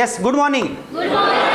Yes, good morning. Good morning.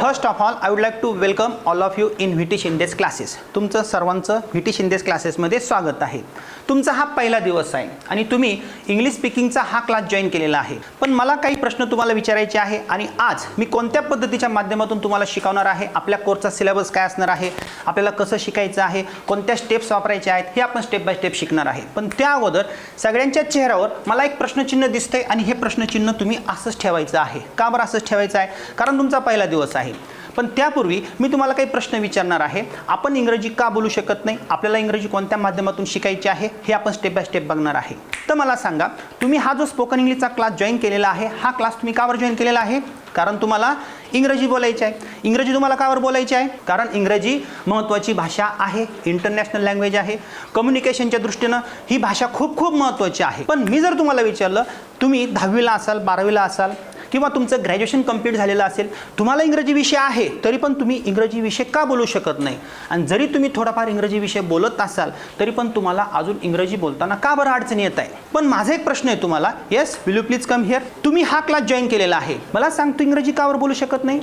First of all I would like to welcome all of you in V T Shinde's classes तुमचं सर्वांचं V T शिंदेस क्लासेसमध्ये स्वागत आहे. तुमचा हा पहिला दिवस आहे आणि तुम्ही इंग्लिश स्पीकिंगचा हा क्लास जॉईन केलेला आहे. पण मला काही प्रश्न तुम्हाला विचारायचे आहे आणि आज मी कोणत्या पद्धतीच्या माध्यमातून तुम्हाला शिकवणार आहे? आपल्या कोर्सचा सिलेबस काय असणार आहे? आपल्याला कसं शिकायचं आहे? कोणत्या स्टेप्स वापरायच्या आहेत? हे आपण स्टेप बाय स्टेप शिकणार आहे. पण त्या अगोदर सगळ्यांच्या चेहऱ्यावर मला एक प्रश्नचिन्ह दिसतंय आणि हे प्रश्नचिन्ह तुम्ही असंच ठेवायचं आहे. का बरं असंच ठेवायचं आहे. कारण तुमचा पहिला दिवस आहे. पण त्यापूर्वी मी तुम्हाला काही प्रश्न विचारणार आहे. आपण इंग्रजी का बोलू शकत नाही? आपल्याला इंग्रजी कोणत्या माध्यमातून शिकायची आहे? हे आपण स्टेप बाय स्टेप बघणार आहे. तर मला सांगा तुम्ही हा जो स्पोकन इंग्लिशचा क्लास जॉईन केलेला आहे हा क्लास तुम्ही कावर जॉईन केलेला आहे? कारण तुम्हाला इंग्रजी बोलायची आहे. इंग्रजी तुम्हाला कावर बोलायची आहे? कारण इंग्रजी महत्त्वाची भाषा आहे. इंटरनॅशनल लँग्वेज आहे. कम्युनिकेशनच्या दृष्टीनं ही भाषा खूप खूप महत्त्वाची आहे. पण मी जर तुम्हाला विचारलं तुम्ही दहावीला असाल बारावीला असाल किंवा तुमचं ग्रॅज्युएशन कंप्लीट झालेलं असेल तुम्हाला इंग्रजी विषय आहे तरी पण तुम्ही इंग्रजी विषय का बोलू शकत नाही? आणि जरी तुम्ही थोडाफार इंग्रजी विषय बोलत असाल तरी पण तुम्हाला अजून इंग्रजी बोलताना का बरं अडचण येत आहे? पण माझा एक प्रश्न आहे तुम्हाला. Yes will you please come here तुम्ही हा क्लास जॉईन केलेला आहे. मला सांग तू इंग्रजी कावर बोलू शकत नाही?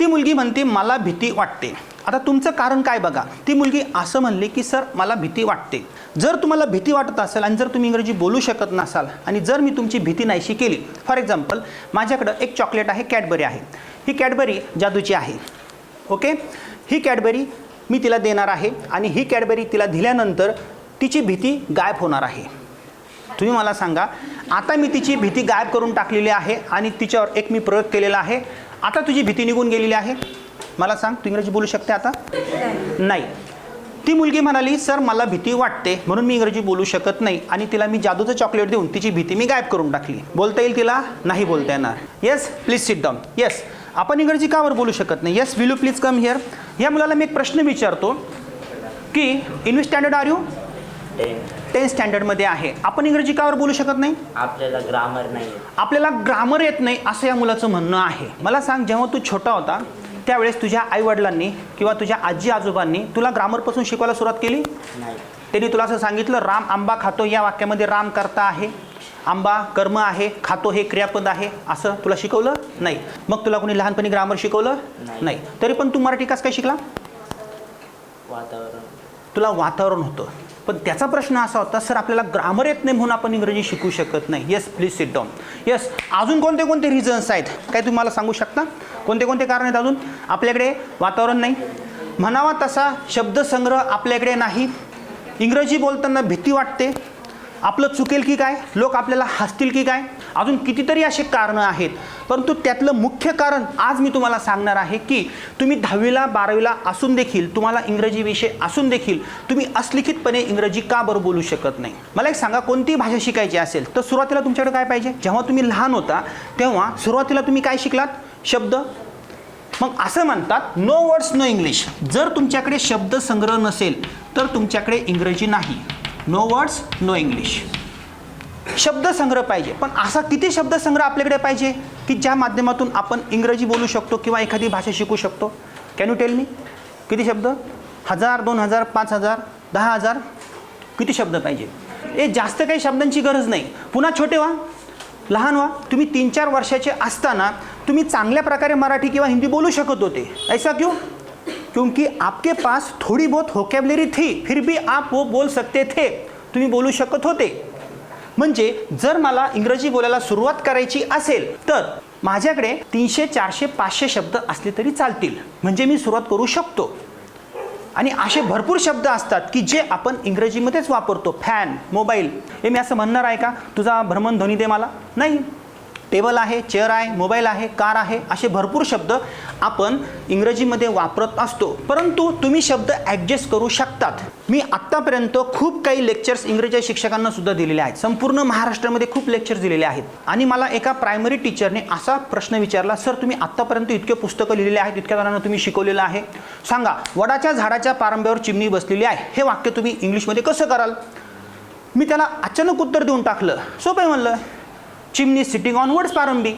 ती मुलगी म्हणते मला भीती वाटते. आता तुमचं कारण काय बघा? ती मुलगी असं म्हणली की सर मला भीती वाटते. जर तुम्हाला भीती वाटत असेल आणि जर तुम्ही इंग्रजी बोलू शकत नसाल आणि जर मी तुमची भीती नाहीशी केली. फॉर एक्झाम्पल माझ्याकडं एक चॉकलेट आहे कॅडबरी आहे. ही कॅडबरी जादूची आहे. ओके ही कॅडबरी मी तिला देणार आहे आणि ही कॅडबरी तिला दिल्यानंतर तिची भीती गायब होणार आहे. तुम्ही मला सांगा आता मी तिची भीती गायब करून टाकलेली आहे आणि तिच्यावर एक मी प्रयोग केलेला आहे. आता तुझी भीती निघून गेलेली आहे? मला सांग तू इंग्रजी बोलू शकते आता? नाही. ती मुलगी म्हणाली सर मला भीती वाटते म्हणून मी इंग्रजी बोलू शकत नाही आणि तिला मी जादूचं चॉकलेट देऊन तिची भीती मी गायब करून टाकली. बोलता येईल तिला? नाही बोलता येणार. Yes please sit down yes आपण इंग्रजी कावर बोलू शकत नाही? Yes will you please come here या मुलाला मी एक प्रश्न विचारतो की in standard are you ten स्टँडर्डमध्ये आहे. आपण इंग्रजी कावर बोलू शकत नाही? आपल्याला ग्रामर नाही. आपल्याला ग्रामर येत नाही असं या मुलाचं म्हणणं आहे. मला सांग जेव्हा तू छोटा होता त्यावेळेस तुझ्या आईवडिलांनी किंवा तुझ्या आजी आजोबांनी तुला ग्रामरपासून शिकवायला सुरुवात केली? नाही. त्यांनी तुला असं सांगितलं राम आंबा खातो या वाक्यामध्ये राम करता आहे. आंबा कर्म आहे खातो हे क्रियापद आहे असं तुला शिकवलं? नाही. मग तुला कोणी लहानपणी ग्रामर शिकवलं? नाही. नाही. तरी पण तू मराठी कसं काय शिकला? वातावरण. तुला वातावरण होतं. पण त्याचा प्रश्न असा होता सर आपल्याला ग्रामर येत नाही म्हणून आपण इंग्रजी शिकू शकत नाही. Yes please sit down yes अजून कोणते कोणते रिझन्स आहेत? काय तुम्ही मला सांगू शकता? कोणते कोणते कारण आहेत अजून? आपल्याकडे वातावरण नाही. म्हणावा तसा शब्दसंग्रह आपल्याकडे नाही. इंग्रजी बोलताना भीती वाटते. आपलं चुकेल की काय? लोक आपल्याला हसतील की काय? अजून कितीतरी असे कारणं आहेत. परंतु त्यातलं मुख्य कारण आज मी तुम्हाला सांगणार आहे की तुम्ही दहावीला बारावीला असून देखील तुम्हाला इंग्रजी विषय असून देखील तुम्ही अस्लिखितपणे इंग्रजी का बरं बोलू शकत नाही? मला एक सांगा कोणती भाषा शिकायची असेल तर सुरुवातीला तुमच्याकडे काय पाहिजे? जेव्हा तुम्ही लहान होता तेव्हा सुरुवातीला तुम्ही काय शिकलात? शब्द? मग असं म्हणतात नो वर्ड्स नो इंग्लिश जर तुमच्याकडे शब्दसंग्रह नसेल तर तुमच्याकडे इंग्रजी नाही. नो वर्ड्स नो इंग्लिश शब्दसंग्रह पाहिजे. पण असा किती शब्दसंग्रह आपल्याकडे पाहिजे की ज्या माध्यमातून आपण इंग्रजी बोलू शकतो किंवा एखादी भाषा शिकू शकतो? कॅन यू टेल मी किती शब्द? हजार दोन हजार पाच हजार दहा हजार? किती शब्द पाहिजे? ए जास्त काही शब्दांची गरज नाही. पुन्हा छोटे व्हा. लहान व्हा. तुम्ही तीन चार वर्षाचे असताना तुम्ही चांगल्या प्रकारे मराठी किंवा हिंदी बोलू शकत होते. ऐसा क्यों? क्योंकि आपके पास थोड़ी बहुत होकॅबलरी थी फिर भी आप वो बोल सकते थे. तुम्ही बोलू शकत होते. म्हणजे जर मला इंग्रजी बोलायला सुरुवात करायची असेल तर माझ्याकडे तीनशे चारशे पाचशे शब्द असले तरी चालतील. म्हणजे मी सुरुवात करू शकतो. आणि असे भरपूर शब्द असतात की जे आपण इंग्रजीमध्येच वापरतो. फॅन मोबाईल हे मी असं म्हणणार आहे का? तुझा भ्रमणध्वनी दे मला. नाही. टेबल आहे चेअर आहे मोबाईल आहे कार आहे असे भरपूर शब्द आपण इंग्रजीमध्ये वापरत असतो. परंतु तुम्ही शब्द ॲडजस्ट करू शकतात. मी आत्तापर्यंत खूप काही लेक्चर्स इंग्रजी शिक्षकांना सुद्धा दिलेले आहेत. संपूर्ण महाराष्ट्रामध्ये खूप लेक्चर्स दिलेले आहेत. आणि मला एका प्रायमरी टीचरने असा प्रश्न विचारला सर तुम्ही आत्तापर्यंत इतके पुस्तकं लिहिलेले आहेत इतक्या जणांना तुम्ही शिकवलेलं आहे. सांगा वडाच्या झाडाच्या पारंब्यावर चिमणी बसलेली आहे. हे वाक्य तुम्ही इंग्लिशमध्ये कसं कराल? मी त्याला अचानक उत्तर देऊन टाकलं. सोपं आहे म्हणलं. चिमणी सिटिंग ऑन वड्स पारंबी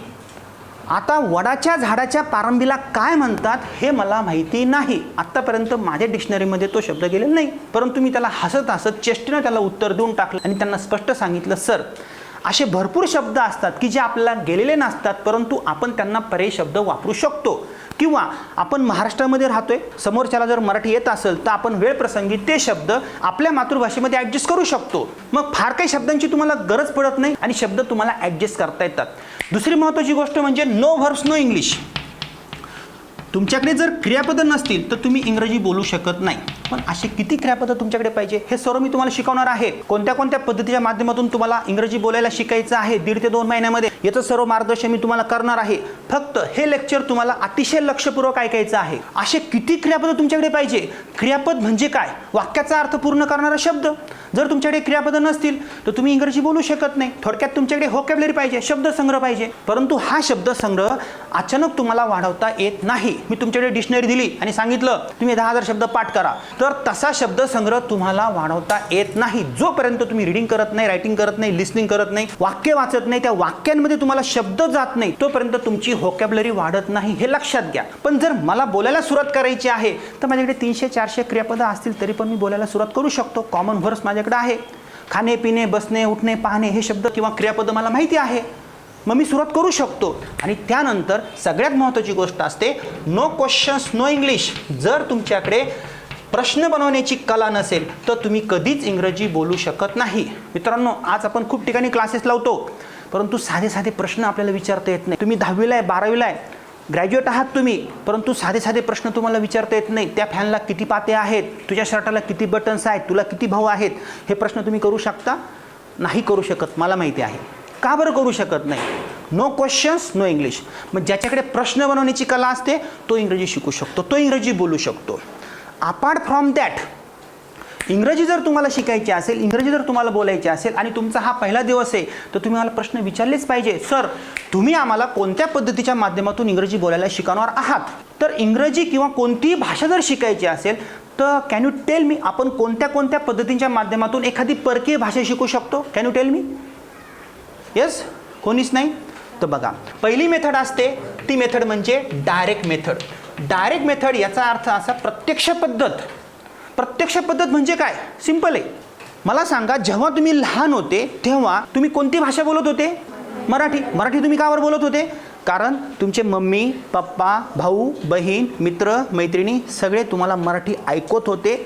आता वडाच्या झाडाच्या पारंबीला काय म्हणतात हे मला माहिती नाही. आत्तापर्यंत माझ्या डिक्शनरीमध्ये तो शब्द गेलेला नाही. परंतु मी त्याला हसत हसत चेष्टेनं त्याला उत्तर देऊन टाकलं आणि त्यांना स्पष्ट सांगितलं सर असे भरपूर शब्द असतात की जे आपल्याला गेलेले नसतात परंतु आपण त्यांना परे शब्द वापरू शकतो. किंवा आपण महाराष्ट्रामध्ये राहतोय समोरच्याला जर मराठी येत असेल तर आपण वेळ प्रसंगी ते शब्द आपल्या मातृभाषेमध्ये ॲडजस्ट करू शकतो. मग फार काही शब्दांची तुम्हाला गरज पडत नाही आणि शब्द तुम्हाला ॲडजस्ट करता येतात. दुसरी महत्त्वाची गोष्ट म्हणजे नो व्हर्ब्स नो इंग्लिश तुमच्याकडे जर क्रियापदं नसतील तर तुम्ही इंग्रजी बोलू शकत नाही. पण असे किती क्रियापदं तुमच्याकडे पाहिजे हे सर्व मी तुम्हाला शिकवणार आहे. कोणत्या कोणत्या पद्धतीच्या माध्यमातून तुम्हाला इंग्रजी बोलायला शिकायचं आहे दीड ते दोन महिन्यामध्ये याचं सर्व मार्गदर्शन मी तुम्हाला करणार आहे. फक्त हे लेक्चर तुम्हाला अतिशय लक्षपूर्वक ऐकायचं आहे. असे किती क्रियापदं तुमच्याकडे पाहिजे? क्रियापद म्हणजे काय? वाक्याचा अर्थ पूर्ण करणारा शब्द. जर तुमच्याकडे क्रियापदं नसतील तर तुम्ही इंग्रजी बोलू शकत नाही. थोडक्यात तुमच्याकडे होकॅबलरी पाहिजे शब्दसंग्रह पाहिजे. परंतु हा शब्दसंग्रह अचानक तुम्हाला वाढवता येत नाही. मी तुमच्याकडे डिक्शनरी दिली आणि सांगितलं तुम्ही दहा हजार शब्द पाठ करा. तर तसा शब्दसंग्रह तुम्हाला वाढवता येत नाही. जोपर्यंत तुम्ही रिडिंग करत नाही रायटिंग करत नाही लिस्निंग करत नाही वाक्य वाचत नाही त्या वाक्यांमध्ये तुम्हाला शब्द जात नाही तोपर्यंत तुमची होकॅबलरी वाढत नाही. हे लक्षात घ्या. पण जर मला बोलायला सुरुवात करायची आहे तर माझ्याकडे तीनशे चारशे क्रियापदं असतील तरी पण मी बोलायला सुरुवात करू शकतो. कॉमन व्हर्स माझ्याकडे आहे. खाणे पिणे बसणे उठणे पाहणे हे शब्द किंवा क्रियापद मला माहिती आहे. मग मी सुरुवात करू शकतो. आणि त्यानंतर सगळ्यात महत्त्वाची गोष्ट असते नो क्वेश्चन्स नो इंग्लिश जर तुमच्याकडे प्रश्न बनवण्याची कला नसेल तर तुम्ही कधीच इंग्रजी बोलू शकत नाही. मित्रांनो आज आपण खूप ठिकाणी क्लासेस लावतो. परंतु साधे साधे प्रश्न आपल्याला विचारता येत नाही. तुम्ही दहावीला आहे बारावीला आहे. ग्रॅज्युएट आहात तुम्ही परंतु साधे साधे प्रश्न तुम्हाला विचारता येत नाही. त्या फॅनला किती पाते आहेत? तुझ्या शर्टाला किती बटन्स आहेत? तुला किती भाऊ आहेत? हे प्रश्न तुम्ही करू शकता? नाही करू शकत मला माहिती आहे. का बरं करू शकत नाही? नो क्वेश्चन्स नो इंग्लिश मग ज्याच्याकडे प्रश्न बनवण्याची कला असते तो इंग्रजी शिकू शकतो तो इंग्रजी बोलू शकतो. अपार्ट फ्रॉम दॅट इंग्रजी जर तुम्हाला शिकायची असेल इंग्रजी जर तुम्हाला बोलायची असेल आणि तुमचा हा पहिला दिवस आहे तर तुम्ही मला प्रश्न विचारलेच पाहिजे. सर तुम्ही आम्हाला कोणत्या पद्धतीच्या माध्यमातून इंग्रजी बोलायला शिकवणार आहात? तर इंग्रजी किंवा कोणतीही भाषा जर शिकायची असेल तर कॅन यू टेल मी आपण कोणत्या कोणत्या पद्धतींच्या माध्यमातून एखादी परकीय भाषा शिकू शकतो? Can you tell me yes कोणीच नाही? तर बघा पहिली मेथड असते ती मेथड म्हणजे डायरेक्ट मेथड डायरेक्ट मेथड याचा अर्थ असा प्रत्यक्ष पद्धत. प्रत्यक्ष पद्धत म्हणजे काय? सिंपल आहे. मला सांगा जेव्हा तुम्ही लहान होते तेव्हा तुम्ही कोणती भाषा बोलत होते? मराठी. मराठी तुम्ही कावर बोलत होते? कारण तुमचे मम्मी पप्पा भाऊ बहीण मित्र मैत्रिणी सगळे तुम्हाला मराठी ऐकत होते.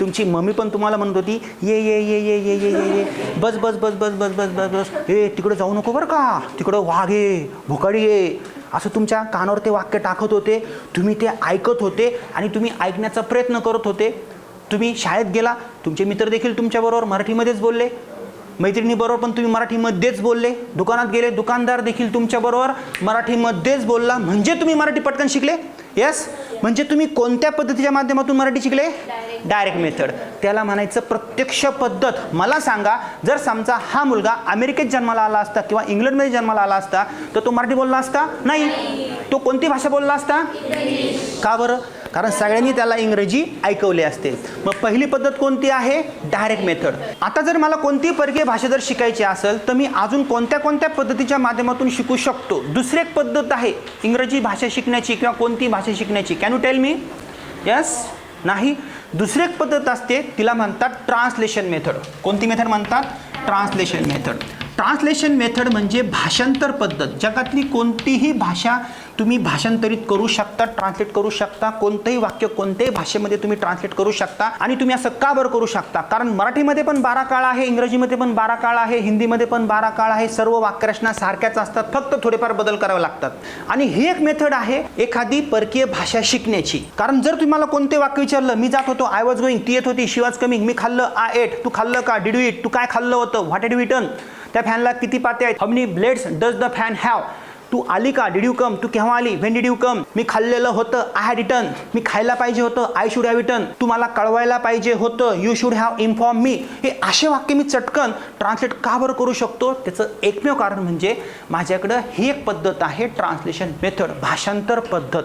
तुमची मम्मी पण तुम्हाला म्हणत होती ये ये ये ये ये ये ये ये बस बस बस बस बस बस बस बस. हे तिकडं जाऊ नको बरं का. तिकडं वाघ ये भुकाडी ये. असं तुमच्या कानावर ते वाक्य टाकत होते. तुम्ही ते ऐकत होते आणि तुम्ही ऐकण्याचा प्रयत्न करत होते. तुम्ही शाळेत गेला तुमचे मित्र देखील तुमच्याबरोबर मराठीमध्येच बोलले. मैत्रिणीबरोबर पण तुम्ही मराठीमध्येच बोलले. दुकानात गेले दुकानदार देखील तुमच्याबरोबर मराठीमध्येच बोलला. म्हणजे तुम्ही मराठी पटकन शिकले? येस म्हणजे तुम्ही कोणत्या पद्धतीच्या माध्यमातून मराठी शिकले? डायरेक्ट मेथड त्याला म्हणायचं प्रत्यक्ष पद्धत. मला सांगा जर समजा हा मुलगा अमेरिकेत जन्माला आला असता किंवा इंग्लंडमध्ये जन्माला आला असता तर तो मराठी बोलला असता? नाही. तो कोणती भाषा बोलला असता? का बरं? कारण सगळ्यांनी त्याला इंग्रजी ऐकवले असते. मग पहिली पद्धत कोणती आहे? डायरेक्ट मेथड आता जर मला कोणतीही परकीय भाषा जर शिकायची असेल तर मी अजून कोणत्या कोणत्या पद्धतीच्या माध्यमातून शिकू शकतो? दुसरी एक पद्धत आहे इंग्रजी भाषा शिकण्याची किंवा कोणती भाषा शिकण्याची. Can you tell me yes नाही? दुसरी एक पद्धत असते तिला म्हणतात ट्रान्सलेशन मेथड कोणती मेथड म्हणतात? ट्रान्सलेशन मेथड ट्रान्सलेशन मेथड म्हणजे भाषांतर पद्धत. जगातली कोणतीही भाषा तुम्ही भाषांतरित करू शकता ट्रान्सलेट करू शकता कोणतंही वाक्य कोणत्याही भाषेमध्ये तुम्ही ट्रान्सलेट करू शकता आणि तुम्ही असं का बरं करू शकता? कारण मराठीमध्ये पण बारा काळ आहे इंग्रजीमध्ये पण बारा काळ आहे हिंदीमध्ये पण बारा काळ आहे सर्व वाक्यरचना सारख्याच असतात फक्त थोडेफार बदल करावे लागतात. आणि ही एक मेथड आहे एखादी परकीय भाषा शिकण्याची. कारण जर तुम्हाला कोणते वाक्य विचारलं मी जात होतो आय वॉज गोईंग ती येत होती शी वॉज कमिंग मी खाल्लं आ एट तू खाल्लं का डिड इट तू काय खाल्लं होतं व्हॉट एड विटन त्या फॅनला किती पाते आहेत? How many blades does the fan have तू आली का? डिड यू कम तू केव्हा आली? व्हेन डिड यू कम मी खाल्लेलं होतं. आय हॅड रिटर्न मी खायला पाहिजे होतं. आय शुड हॅव रिटर्न तू मला कळवायला पाहिजे होतं. You should have inform me हे असे वाक्य मी चटकन ट्रान्सलेट का बरं करू शकतो? त्याचं एकमेव कारण म्हणजे माझ्याकडं ही एक पद्धत आहे ट्रान्सलेशन मेथड भाषांतर पद्धत.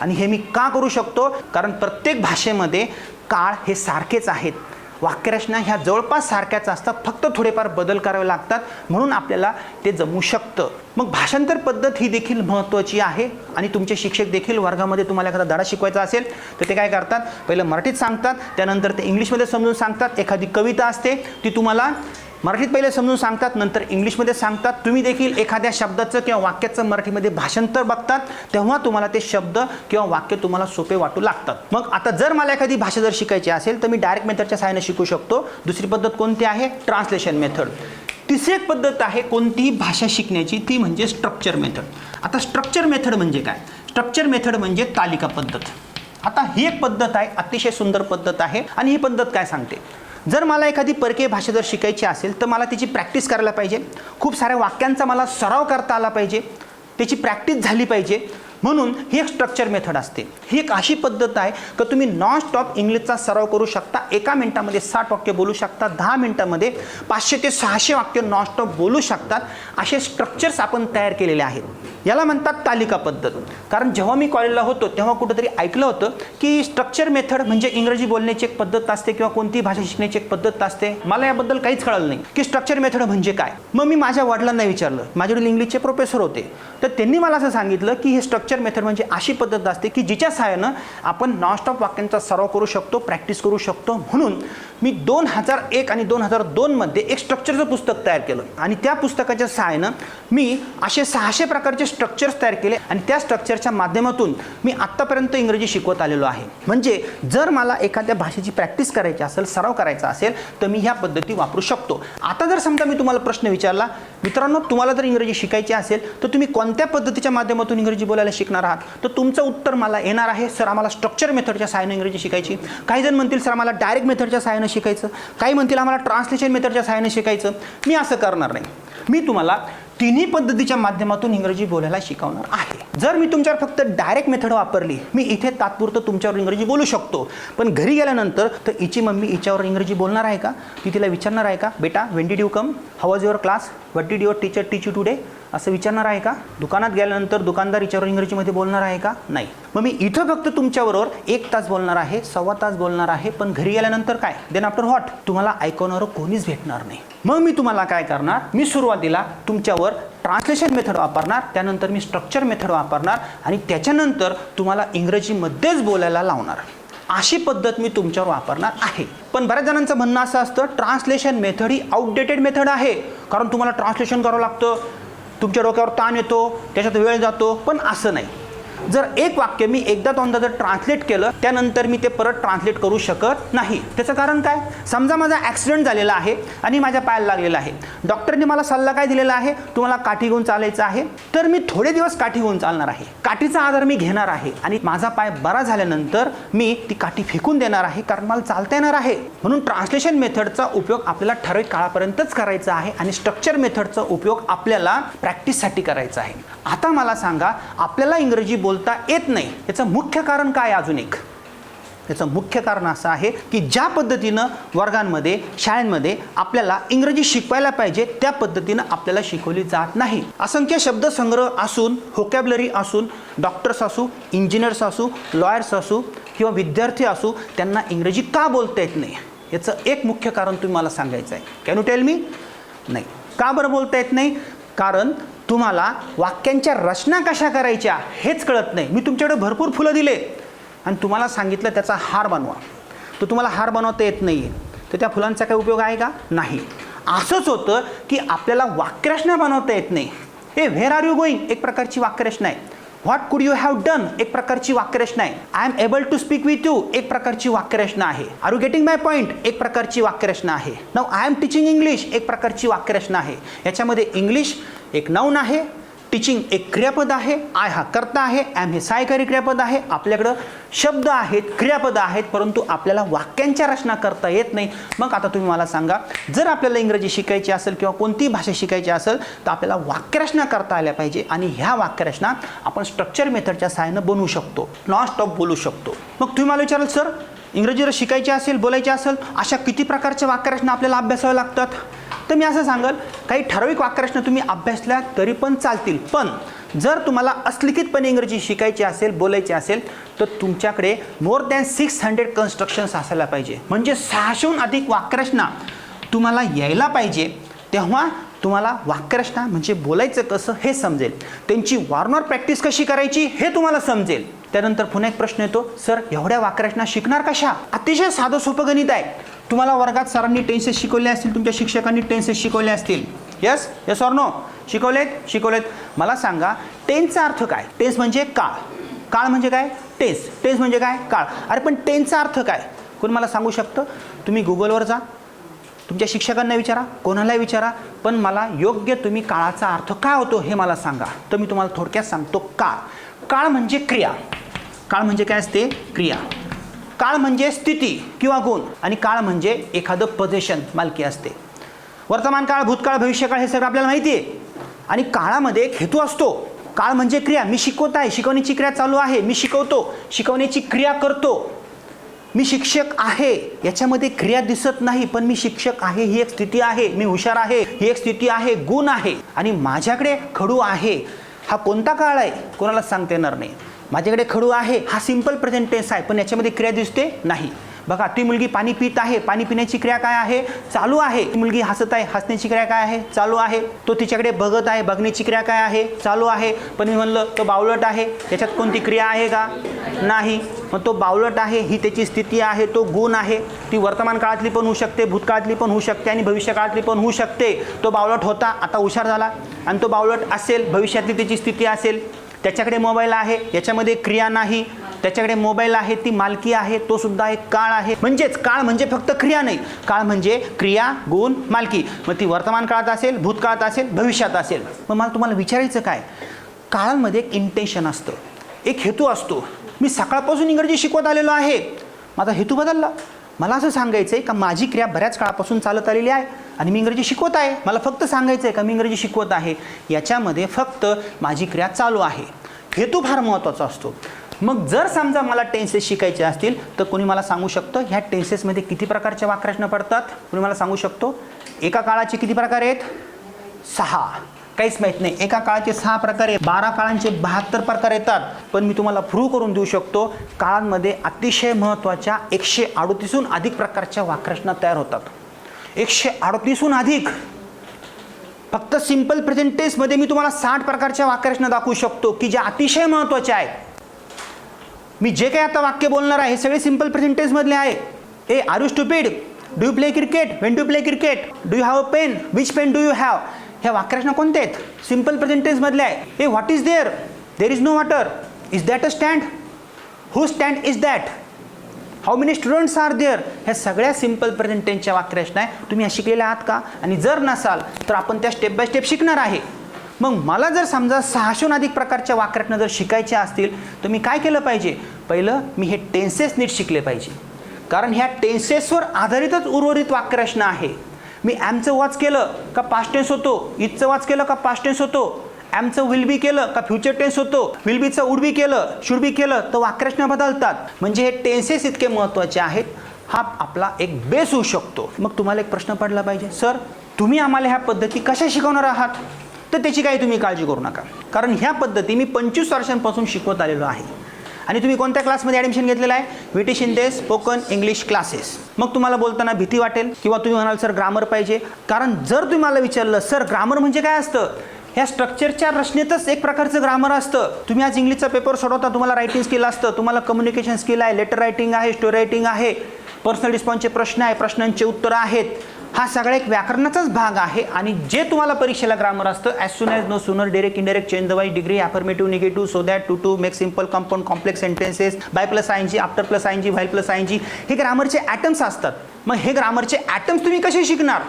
आणि हे मी का करू शकतो? कारण प्रत्येक भाषेमध्ये काळ हे सारखेच आहेत. वाक्यरचना ह्या जवळपास सारख्याच असतात. फक्त थोडेफार बदल करावे लागतात. म्हणून आपल्याला ते जमू शकतं. मग भाषांतर पद्धत ही देखील महत्त्वाची आहे. आणि तुमचे शिक्षक देखील वर्गामध्ये तुम्हाला एखादा धडा शिकवायचा असेल तर ते काय करतात? पहिलं मराठीत सांगतात. त्यानंतर ते इंग्लिशमध्ये समजून सांगतात. एखादी कविता असते ती तुम्हाला मराठीत पहिले समजून सांगतात नंतर इंग्लिशमध्ये सांगतात. तुम्ही देखील एखाद्या शब्दाचं किंवा वाक्याचं मराठीमध्ये भाषांतर बघतात तेव्हा तुम्हाला ते शब्द किंवा वाक्य तुम्हाला सोपे वाटू लागतात. मग आता जर मला एखादी भाषा जर शिकायची असेल तर मी डायरेक्ट मेथडच्या सहाय्याने शिकू शकतो. दुसरी पद्धत कोणती आहे? ट्रान्सलेशन मेथड तिसरी एक पद्धत आहे कोणतीही भाषा शिकण्याची ती म्हणजे स्ट्रक्चर मेथड आता स्ट्रक्चर मेथड म्हणजे काय? स्ट्रक्चर मेथड म्हणजे तालिका पद्धत. आता ही एक पद्धत आहे अतिशय सुंदर पद्धत आहे. आणि ही पद्धत काय सांगते? जर मला एखादी परकीय भाषा जर शिकायची असेल तर मला त्याची प्रॅक्टिस करायला पाहिजे. खूप साऱ्या वाक्यांचा मला सराव करता आला पाहिजे. त्याची प्रॅक्टिस झाली पाहिजे. म्हणून ही एक स्ट्रक्चर मेथड असते. ही एक अशी पद्धत आहे का तुम्ही नॉन स्टॉप इंग्लिशचा सराव करू शकता. एका मिनिटामध्ये साठ वाक्य बोलू शकता दहा मिनिटामध्ये पाचशे ते सहाशे वाक्य नॉन स्टॉप बोलू शकतात. असे स्ट्रक्चर्स आपण तयार केलेले आहेत. याला म्हणतात तालिका पद्धत. कारण जेव्हा मी कॉलेजला होतो तेव्हा कुठंतरी ऐकलं होतं की स्ट्रक्चर मेथड म्हणजे इंग्रजी बोलण्याची एक पद्धत असते किंवा कोणती भाषा शिकण्याची एक पद्धत असते. मला याबद्दल काहीच कळलं नाही की स्ट्रक्चर मेथड म्हणजे काय. मग मी माझ्या वडिलांना विचारलं. माझे वडील इंग्लिशचे प्रोफेसर होते. तर त्यांनी मला असं सांगितलं की हे स्ट्रक्चर मेथड म्हणजे अशी पद्धत असते की जिच्या सहाय्यानं आपण नॉनस्टॉप वाक्यांचा सराव करू शकतो प्रॅक्टिस करू शकतो. म्हणून मी दोन हजार एक आणि दोन हजार दोनमध्ये एक स्ट्रक्चरचं पुस्तक तयार केलं. आणि त्या पुस्तकाच्या सहाय्यानं मी असे सहाशे प्रकारचे स्ट्रक्चर्स तयार केले आणि त्या स्ट्रक्चरच्या माध्यमातून मी आत्तापर्यंत इंग्रजी शिकवत आलेलो आहे. म्हणजे जर मला एखाद्या भाषेची प्रॅक्टिस करायची असेल सराव करायचा असेल तर मी ह्या पद्धती वापरू शकतो. आता जर समजा मी तुम्हाला प्रश्न विचारला मित्रांनो तुम्हाला जर इंग्रजी शिकायची असेल तर तुम्ही कोणत्या पद्धतीच्या माध्यमातून इंग्रजी बोलायला शिकणार आहात? तर तुमचं उत्तर मला येणार आहे सर आम्हाला स्ट्रक्चर मेथडच्या सहाय्यानं इंग्रजी शिकायची. काही जण म्हणतील सर आम्हाला डायरेक्ट मेथडच्या सहाय्यानं शिकायचं. काही म्हणतील आम्हाला ट्रान्सलेशन मेथडच्या सहाय्यानं शिकायचं. मी असं करणार नाही. मी तुम्हाला तिन्ही पद्धतीच्या माध्यमातून इंग्रजी बोलायला शिकवणार आहे. जर मी तुमच्यावर फक्त डायरेक्ट मेथड वापरली मी इथे तात्पुरतं तुमच्यावर इंग्रजी बोलू शकतो. पण घरी गेल्यानंतर तर इची मम्मी इच्यावर इंग्रजी बोलणार आहे का? ती तिला विचारणार आहे का बेटा when did you come how was your class what did your teacher teach you today असं विचारणार आहे का? दुकानात गेल्यानंतर दुकानदार विचारून इंग्रजीमध्ये बोलणार आहे का? नाही. मग मी इथं फक्त तुमच्याबरोबर एक तास बोलणार आहे सव्वा तास बोलणार आहे पण घरी गेल्यानंतर काय? देन आफ्टर व्हॉट तुम्हाला ऐकवणारं कोणीच भेटणार नाही. मग मी तुम्हाला काय करणार? मी सुरुवातीला तुमच्यावर ट्रान्सलेशन मेथड वापरणार त्यानंतर मी स्ट्रक्चर मेथड वापरणार आणि त्याच्यानंतर तुम्हाला इंग्रजीमध्येच बोलायला लावणार. अशी पद्धत मी तुमच्यावर वापरणार आहे. पण बऱ्याच जणांचं म्हणणं असं असतं ट्रान्सलेशन मेथड ही आउटडेटेड मेथड आहे. कारण तुम्हाला ट्रान्सलेशन करावं लागतं. तुमच्या डोक्यावर ताण येतो त्याच्यात वेळ जातो पण असं नाही. जर एक वाक्य मी एकदा दोनदा जर ट्रान्सलेट केलं त्यानंतर मी ते परत ट्रान्सलेट करू शकत नाही. त्याचं कारण काय? समजा माझा ॲक्सिडेंट झालेला आहे आणि माझ्या पायाला लागलेला आहे. डॉक्टरने मला सल्ला काय दिलेला आहे? तुम्हाला काठी घेऊन चालायचं आहे. तर मी थोडे दिवस काठी घेऊन चालणार आहे. काठीचा आधार मी घेणार आहे आणि माझा पाय बरा झाल्यानंतर मी ती काठी फेकून देणार आहे कारण मला चालता येणार आहे. म्हणून ट्रान्सलेशन मेथडचा उपयोग आपल्याला ठराविक काळापर्यंतच करायचा आहे आणि स्ट्रक्चर मेथडचा उपयोग आपल्याला प्रॅक्टिससाठी करायचा आहे. आता मला सांगा आपल्याला इंग्रजी बोलता येत नाही. याचं मुख्य कारण काय अजून एक? याचं मुख्य कारण असं आहे की ज्या पद्धतीनं वर्गांमध्ये शाळांमध्ये आपल्याला इंग्रजी शिकवायला पाहिजे त्या पद्धतीनं आपल्याला शिकवली जात नाही. असंख्य शब्दसंग्रह असून होकॅबलरी असून डॉक्टर्स असू इंजिनियर्स असू लॉयर्स असू किंवा विद्यार्थी असू त्यांना इंग्रजी का बोलता येत नाही? याचं एक मुख्य कारण तुम्ही मला सांगायचं आहे. कॅन यू टेल मी नाही. का बरं बोलता येत नाही? कारण तुम्हाला वाक्यांच्या रचना कशा करायच्या हेच कळत नाही. मी तुमच्याकडे भरपूर फुलं दिले. आणि तुम्हाला सांगितलं त्याचा हार बनवा. तो तुम्हाला हार बनवता येत नाही आहे तर त्या फुलांचा काही उपयोग आहे का? नाही. असंच होतं की आपल्याला वाक्यरचना बनवता येत नाही. हे व्हेर आर यू गोईंग एक प्रकारची वाक्यरचना आहे. व्हॉट कुड यू हॅव डन एक प्रकारची वाक्यरचना आहे. I am able to speak with you एक प्रकारची वाक्यरचना आहे. Are you getting my point एक प्रकारची वाक्यरचना आहे. नव आय एम टीचिंग इंग्लिश एक प्रकारची वाक्यरचना आहे. याच्यामध्ये इंग्लिश एक नाऊन आहे टीचिंग एक क्रियापद आहे आय हा करता आहे ॲम हे सहायकारी क्रियापद आहे आपल्याकडं शब्द आहेत क्रियापद आहेत परंतु आपल्याला वाक्यांच्या रचना करता येत नाही. मग आता तुम्ही मला सांगा जर आपल्याला इंग्रजी शिकायची असेल किंवा कोणतीही भाषा शिकायची असेल तर आपल्याला वाक्यरचना करता आल्या पाहिजे आणि ह्या वाक्यरचना आपण स्ट्रक्चर मेथडच्या सहाय्यानं बनवू शकतो नॉन स्टॉप बोलू शकतो. मग तुम्ही मला विचाराल सर इंग्रजी जर शिकायची असेल बोलायची असेल अशा किती प्रकारच्या वाक्यरचना आपल्याला अभ्यासाव्या लागतात? तर मी असं सांगेल काही ठराविक वाक्यरचना तुम्ही अभ्यासल्या तरी पण चालतील. पण जर तुम्हाला अस्लिखितपणे इंग्रजी शिकायची असेल बोलायची असेल तर तुमच्याकडे more than six hundred constructions असायला पाहिजे. म्हणजे सहाशेहून अधिक वाक्यरचना तुम्हाला यायला पाहिजे तेव्हा तुम्हाला वाक्यरचना म्हणजे बोलायचं कसं हे समजेल. त्यांची वारंवार प्रॅक्टिस कशी करायची हे तुम्हाला समजेल. त्यानंतर पुन्हा एक प्रश्न येतो सर एवढ्या वाक्यरचना शिकणार कशा? अतिशय साधं सोपं गणित आहे. तुम्हाला वर्गात सरांनी टेन्सेस शिकवले असतील तुमच्या शिक्षकांनी टेन्सेस शिकवले असतील. यस यस ऑर नो शिकवलेत? शिकवलेत. मला सांगा टेन्सचा अर्थ काय? टेन्स म्हणजे काळ. काळ म्हणजे काय? टेन्स टेन्स म्हणजे काय? काळ. अरे पण टेन्सचा अर्थ काय? कोण मला सांगू शकतं? तुम्ही गुगलवर जा. तुमच्या शिक्षकांना विचारा. कोणालाही विचारा. पण मला योग्य तुम्ही काळाचा अर्थ काय होतो हे मला सांगा. तर मी तुम्हाला थोडक्यात सांगतो. काळ. काळ म्हणजे क्रिया. काळ म्हणजे काय असते? क्रिया. काळ म्हणजे स्थिती किंवा गुण आणि काळ म्हणजे एखादं पजेशन मालकी असते. वर्तमान काळ भूतकाळ भविष्यकाळ हे सगळं आपल्याला माहिती आहे. आणि काळामध्ये एक हेतू असतो. काळ म्हणजे क्रिया. मी शिकवत आहे. शिकवण्याची क्रिया चालू आहे. मी शिकवतो. शिकवण्याची क्रिया करतो. मी शिक्षक आहे. याच्यामध्ये क्रिया दिसत नाही पण मी शिक्षक आहे. ही एक स्थिती आहे. मी हुशार आहे. ही एक स्थिती आहे. गुण आहे. आणि माझ्याकडे खडू आहे. हा कोणता काळ आहे? कोणाला सांगता येणार नाही. माझ्याकडे खडू आहे हा सिंपल प्रेझेंट टेन्स आहे पण याच्यामध्ये क्रिया दिसते नाही. बघा ती मुलगी पाणी पित आहे. पाणी पिण्याची क्रिया काय आहे? चालू आहे. ती मुलगी हसत आहे. हसण्याची क्रिया काय आहे? चालू आहे. तो तिच्याकडे बघत आहे. बघण्याची क्रिया काय आहे? चालू आहे. पण मी म्हणलं तो बावलट आहे. त्याच्यात कोणती क्रिया आहे का? नाही. मग तो बावलट आहे. ही त्याची स्थिती आहे. तो गुण आहे. ती वर्तमान काळातली पण होऊ शकते. भूतकाळातली पण होऊ शकते. आणि भविष्यकाळातली पण होऊ शकते. तो बावलट होता. आता हुशार झाला. आणि तो बावलट असेल. भविष्यातली त्याची स्थिती असेल. त्याच्याकडे मोबाईल आहे याच्यामध्ये क्रिया नाही त्याच्याकडे मोबाईल आहे ती मालकी आहे तो सुद्धा एक काळ आहे. म्हणजेच काळ म्हणजे फक्त क्रिया नाही काळ म्हणजे क्रिया गुण मालकी. मग ती वर्तमान काळात असेल भूतकाळात असेल भविष्यात असेल. मग मला तुम्हाला विचारायचं काय? काळांमध्ये एक इंटेन्शन असतं एक हेतू असतो. मी सकाळपासून इंग्रजी शिकवत आलेलो आहे. माझा हेतू बदलला. मला असं सांगायचं आहे का माझी क्रिया बऱ्याच काळापासून चालत आलेली आहे आणि मी इंग्रजी शिकवत आहे. मला फक्त सांगायचं आहे का मी इंग्रजी शिकवत आहे. याच्यामध्ये फक्त माझी क्रिया चालू आहे. हेतू फार महत्त्वाचा असतो. मग जर समजा मला टेन्सेस शिकायचे असतील तर कोणी मला सांगू शकतं ह्या टेन्सेसमध्ये किती प्रकारच्या वाक्यरचना पडतात? कोणी मला सांगू शकतो एका काळाचे किती प्रकार आहेत? सहा. काहीच माहीत नाही. एका काळाचे सहा प्रकार आहे बारा काळांचे बहात्तर प्रकार येतात. पण मी तुम्हाला प्रूव्ह करून देऊ शकतो काळांमध्ये अतिशय महत्त्वाच्या एकशे अडतीसहून अधिक प्रकारच्या वाक्यरचना तयार होतात. एकशे अडतीसहून अधिक. फक्त सिंपल प्रेझेंटेसमध्ये मी तुम्हाला साठ प्रकारच्या वाक्यरचना दाखवू शकतो की ज्या अतिशय महत्त्वाच्या आहेत. मी जे काही आता वाक्य बोलणार आहे हे सगळे सिंपल प्रेझेंटेजमधले आहे. ए are you stupid do you play cricket when do play cricket do you have a pen which pen do you have ह्या वाक्यरचना कोणत्या आहेत? सिंपल प्रेझेंटेजमधले आहे. ए what is there there is no water is that a stand who stand is that how many students are there ह्या सगळ्या simple प्रेझेंटेन्सच्या वाक्यरचना आहे. तुम्ही ह्या शिकलेल्या आहात का? आणि जर नसाल तर आपण त्या स्टेप बाय स्टेप शिकणार आहे. मग मला जर समजा सहाशून अधिक प्रकारच्या वाक्यरचना जर शिकायच्या असतील तर मी काय केलं पाहिजे? पहिलं मी हे टेन्सेस नीट शिकले पाहिजे. कारण ह्या टेन्सेसवर आधारितच उर्वरित वाक्यरचना आहे. मी ॲमचं वाच केलं का पास्ट टेन्स होतो? इथचं वाच केलं का पास्ट टेन्स होतो? ॲमचं विल बी केलं का फ्युचर टेन्स होतो? विल बीचं उड बी केलं शुड बी केलं तर वाक्यरचना बदलतात. म्हणजे हे टेन्सेस इतके महत्त्वाचे आहेत. हा आपला एक बेस होऊ शकतो. मग तुम्हाला एक प्रश्न पडला पाहिजे. सर तुम्ही आम्हाला ह्या पद्धती कशा शिकवणार आहात? तर त्याची काही तुम्ही काळजी करू नका. कारण ह्या पद्धती मी पंचवीस वर्षांपासून शिकवत आलेलो आहे. आणि तुम्ही कोणत्या क्लासमध्ये ॲडमिशन घेतलेलं आहे? V Shinde spoken English classes मग तुम्हाला बोलताना भीती वाटेल किंवा तुम्ही म्हणाल सर ग्रामर पाहिजे. कारण जर तुम्ही मला विचारलं सर ग्रामर म्हणजे काय असतं? ह्या स्ट्रक्चरच्या रचनेतच एक प्रकारचं ग्रामर असतं. तुम्ही आज इंग्लिशचा पेपर सोडवता तुम्हाला रायटिंग स्किल असतं. तुम्हाला कम्युनिकेशन स्किल आहे लेटर रायटिंग आहे स्टोरी रायटिंग आहे. पर्सनल रिस्पॉन्सचे प्रश्न आहे प्रश्नांचे उत्तरं आहेत. हा सगळा एक व्याकरणाचाच भाग आहे आणि जे तुम्हाला परीक्षेला ग्रामर असतं as soon as no sooner direct indirect change the voice degree affirmative negative so that too to make simple compound complex sentences by plus I G after plus I G why plus I G हे ग्रामरचे atoms असतात. मग हे ग्रामरचे atoms तुम्ही कसे शिकणार?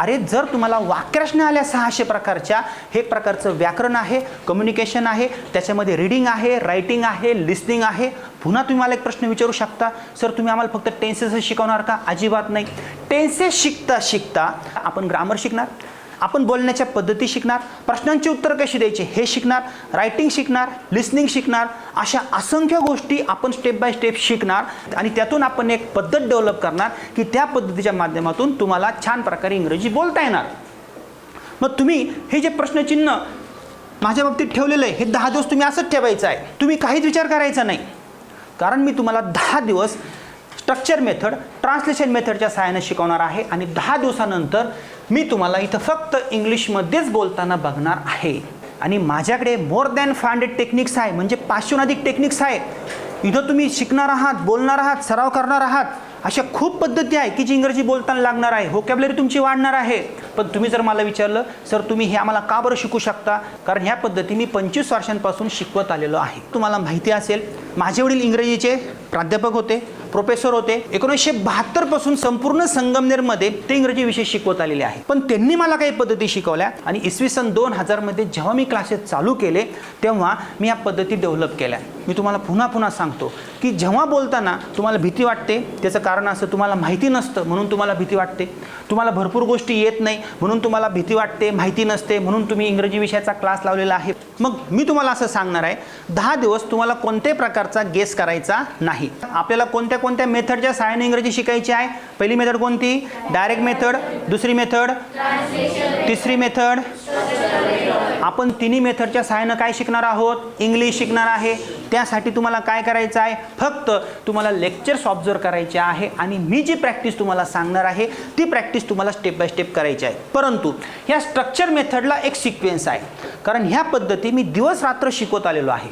अरे जर तुम्हाला वाक्यरचना आल्या सहाशे प्रकारच्या हे प्रकारचं व्याकरण आहे कम्युनिकेशन आहे त्याच्यामध्ये रीडिंग आहे रायटिंग आहे लिस्निंग आहे पुन्हा तुम्ही मला एक प्रश्न विचारू शकता सर तुम्ही आम्हाला फक्त टेन्सेस शिकवणार का? अजिबात नाही. टेन्सेस शिकता शिकता आपण ग्रामर शिकणार? आपण बोलण्याच्या पद्धती शिकणार प्रश्नांची उत्तरं कशी द्यायची हे शिकणार रायटिंग शिकणार लिस्निंग शिकणार अशा असंख्य गोष्टी आपण स्टेप बाय स्टेप शिकणार आणि त्यातून आपण एक पद्धत डेव्हलप करणार की त्या पद्धतीच्या माध्यमातून तुम्हाला छान प्रकारे इंग्रजी बोलता येणार. मग तुम्ही हे जे प्रश्नचिन्ह माझ्या बाबतीत ठेवलेलं आहे हे दहा दिवस तुम्ही असंच ठेवायचं आहे. तुम्ही काहीच विचार करायचा नाही. कारण मी तुम्हाला दहा दिवस स्ट्रक्चर मेथड ट्रान्सलेशन मेथडच्या सहाय्याने शिकवणार आहे. आणि दहा दिवसानंतर मी तुम्हाला इथं फक्त इंग्लिशमध्येच बोलताना बघणार आहे. आणि माझ्याकडे more than five hundred techniques आहे. म्हणजे पाचशेहून अधिक टेक्निक्स आहेत. इथं तुम्ही शिकणार आहात बोलणार आहात सराव करणार आहात. अशा खूप पद्धती आहे की जी इंग्रजी बोलताना लागणार आहे. होकॅबलरी तुमची वाढणार आहे. पण तुम्ही जर मला विचारलं सर तुम्ही हे आम्हाला का बरं शिकू शकता? कारण ह्या पद्धती मी पंचवीस वर्षांपासून शिकवत आलेलो आहे. तुम्हाला माहिती असेल माझे वडील इंग्रजीचे प्राध्यापक होते प्रोफेसर होते. एकोणीसशे बहात्तरपासून संपूर्ण संगमनेरमध्ये ते इंग्रजी विषय शिकवत आलेले आहे पण त्यांनी मला काही पद्धती शिकवल्या आणि इसवी सन दोन हजारमध्ये जेव्हा मी क्लासेस चालू केले तेव्हा मी या पद्धती डेव्हलप केल्या. मी तुम्हाला पुन्हा पुन्हा सांगतो की जेव्हा बोलताना तुम्हाला भीती वाटते त्याचं कारण असं तुम्हाला माहिती नसतं म्हणून तुम्हाला भीती वाटते. तुम्हाला भरपूर गोष्टी येत नाही म्हणून तुम्हाला भीती वाटते माहिती नसते म्हणून तुम्ही इंग्रजी विषयाचा क्लास लावलेला आहे. मग मी तुम्हाला असं सांगणार आहे दहा दिवस तुम्हाला कोणत्याही प्रकारचा गेस करायचा नाही. आपल्याला कोणत्या कोणत्या मेथडच्या सहाय्याने इंग्रजी शिकायची आहे? पहिली मेथड कोणती? डायरेक्ट मेथड दुसरी मेथड तिसरी मेथड आपण तिन्ही मेथडच्या सहाय्यानं काय शिकणार आहोत? इंग्लिश शिकणार आहे. त्यासाठी तुम्हाला काय करायचं आहे? फक्त तुम्हाला लेक्चर्स ऑब्झर्व करायचे आहे आणि मी जी प्रॅक्टिस तुम्हाला सांगणार आहे ती प्रॅक्टिस तुम्हाला स्टेप बाय स्टेप करायची आहे. परंतु ह्या स्ट्रक्चर मेथडला एक सिक्वेन्स आहे. कारण ह्या पद्धती मी दिवस रात्र शिकवत आलेलो आहे.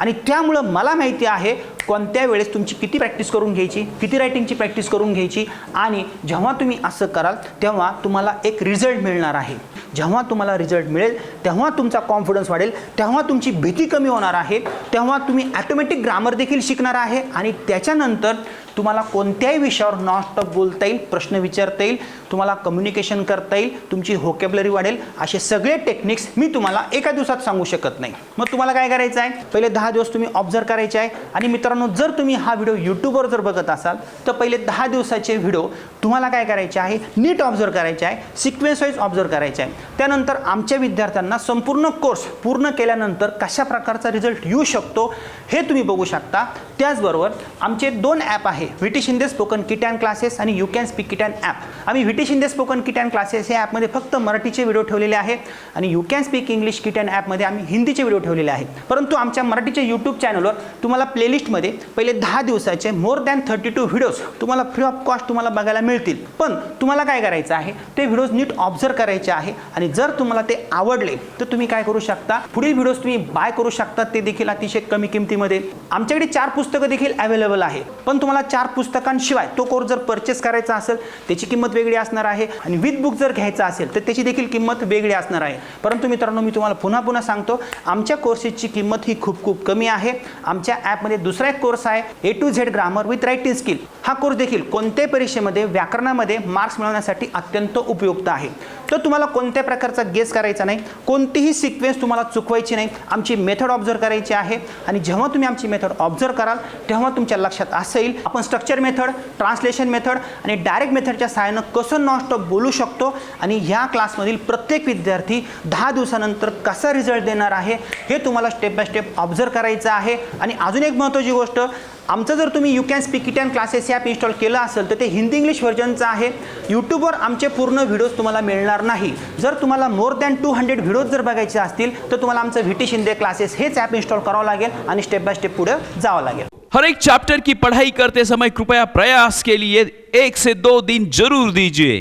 आणि त्यामुळं मला माहिती आहे कोणत्या वेळेस तुमची किती प्रॅक्टिस करून घ्यायची किती रायटिंगची प्रॅक्टिस करून घ्यायची आणि जेव्हा तुम्ही असं कराल तेव्हा तुम्हाला एक रिझल्ट मिळणार आहे. जेव्हा तुम्हाला रिझल्ट मिळेल तेव्हा तुमचा कॉन्फिडन्स वाढेल तेव्हा तुमची भीती कमी होणार आहे तेव्हा तुम्ही ॲटोमॅटिक ग्रामर देखील शिकणार आहे आणि त्याच्यानंतर तुम्हाला कोणत्याही विषयावर नॉन स्टॉप बोलता येईल प्रश्न विचारता येईल तुम्हाला कम्युनिकेशन करता येईल तुमची होकॅबलरी वाढेल असे सगळे टेक्निक्स मी तुम्हाला एका दिवसात सांगू शकत नाही. मग तुम्हाला काय करायचं आहे? पहिले दहा दिवस तुम्ही ऑब्झर्व करायचे आहे. आणि मित्रांनो जर तुम्ही हा व्हिडिओ यूट्यूबवर जर बघत असाल तर पहिले दहा दिवसाचे व्हिडिओ तुम्हाला काय करायचे आहे? नीट ऑब्झर्व करायचे आहे. सिक्वेन्स वाईज ऑब्झर्व करायचे आहे. त्यानंतर आमच्या विद्यार्थ्यांना संपूर्ण कोर्स पूर्ण केल्यानंतर कशा प्रकारचा रिझल्ट येऊ शकतो हे तुम्ही बघू शकता. त्याचबरोबर आमचे दोन ॲप आहे. VT Shinde spoken kit and classes आणि you can speak kit and app आम्ही VT Shinde spoken kit and classes या ॲपमध्ये फक्त मराठीचे व्हिडिओ ठेवलेले आहे आणि you can speak English kit and ॲपमध्ये आम्ही हिंदीचे व्हिडिओ ठेवलेले आहेत परंतु आमच्या मराठीच्या यूट्यूब चॅनलवर तुम्हाला प्लेलिस्टमध्ये पहिले दहा दिवसाचे more than thirty two videos तुम्हाला फ्री ऑफ कॉस्ट तुम्हाला बघायला मिळतील. पण तुम्हाला काय करायचं आहे? ते व्हिडिओज नीट ऑब्झर्व करायचे आहे आणि जर तुम्हाला ते आवडले तर तुम्ही काय करू शकता? पुढील व्हिडिओज तुम्ही बाय करू शकता. ते देखील अतिशय कमी किमतीमध्ये. आमच्याकडे चार पुस्तकं देखील अवेलेबल आहे. पण तुम्हाला चार पुस्तकांशिवाय तो कोर्स जर परचेस करायचा असेल त्याची किंमत वेगळी असणार आहे. आणि विथ बुक जर घ्यायचा असेल तर त्याची देखील किंमत वेगळी असणार आहे. परंतु मित्रांनो मी तुम्हाला पुन्हा पुन्हा सांगतो आमच्या कोर्सेसची किंमत ही खूप खूप कमी आहे. आमच्या ॲपमध्ये दुसरा एक कोर्स आहे A to Z grammar with writing skill हा कोर्स देखील कोणत्याही परीक्षेमध्ये व्याकरणामध्ये मार्क्स मिळवण्यासाठी अत्यंत उपयुक्त आहे. तर तुम्हाला कोणत्या प्रकारचा गेस करायचा नाही कोणतीही सिक्वेन्स तुम्हाला चुकवायची नाही आमची मेथड ऑब्झर्व करायची आहे आणि जेव्हा तुम्ही आमची मेथड ऑब्झर्व कराल तेव्हा तुमच्या लक्षात असं आपण स्ट्रक्चर मेथड ट्रान्सलेशन मेथड आणि डायरेक्ट मेथडच्या सहाय्यानं कसं नॉनस्टॉप बोलू शकतो आणि ह्या क्लासमधील प्रत्येक विद्यार्थी दहा दिवसानंतर कसा रिझल्ट देणार आहे हे तुम्हाला स्टेप बाय स्टेप ऑब्झर्व करायचं आहे. आणि अजून एक महत्त्वाची गोष्ट आमचं जर तुम्ही you can speak it and classes app install केलं असेल तर ते हिंदी इंग्लिश व्हर्जनचं आहे. यूट्यूबवर आमचे पूर्ण व्हिडिओज तुम्हाला मिळणार नाही. जर तुम्हाला more than two hundred videos जर बघायचे असतील तर तुम्हाला आमचं व्हिटी शिंदे क्लासेस हेच ॲप इन्स्टॉल करावं लागेल आणि स्टेप बाय स्टेप पुढे जावं लागेल. हर एक चैप्टर की पढ़ाई करते समय कृपया प्रयास के लिए एक से दो दिन जरूर दीजिए।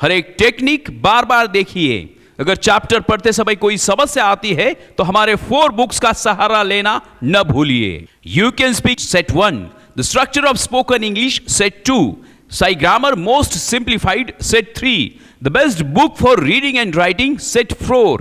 हर एक टेक्निक बार बार देखिए। अगर चैप्टर पढ़ते समय कोई समस्या आती है तो हमारे फोर बुक्स का सहारा लेना न भूलिए। You can speak set one the structure of spoken English set two Sai grammar most simplified set three the best book for reading and writing set four